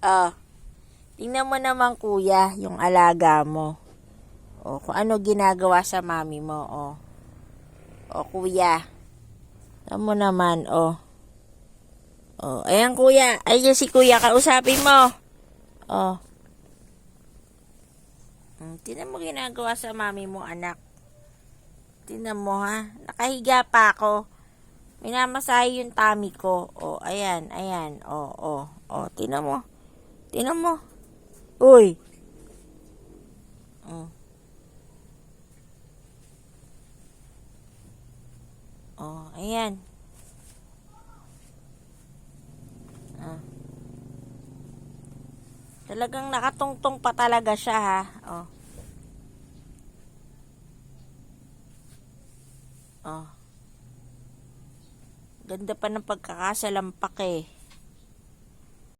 Oh. Tingnan mo naman kuya, yung alaga mo. O, kung ano ginagawa sa mami mo, o. O, kuya. Tingnan mo naman, o. O, ayan kuya. Ayan si kuya, kausapin mo. O. Hmm, tingnan mo ginagawa sa mami mo, anak. Tingnan mo, ha. Nakahiga pa ako. Minamasahe yung tummy ko. O, ayan, ayan. O, o, o. Tingnan mo. Tingnan mo. Uy. Oh. Oh, ayan. Ah. Talagang nakatungtong pa talaga siya ha. Oh. Oh. Ganda pa ng pagkakasalampak eh.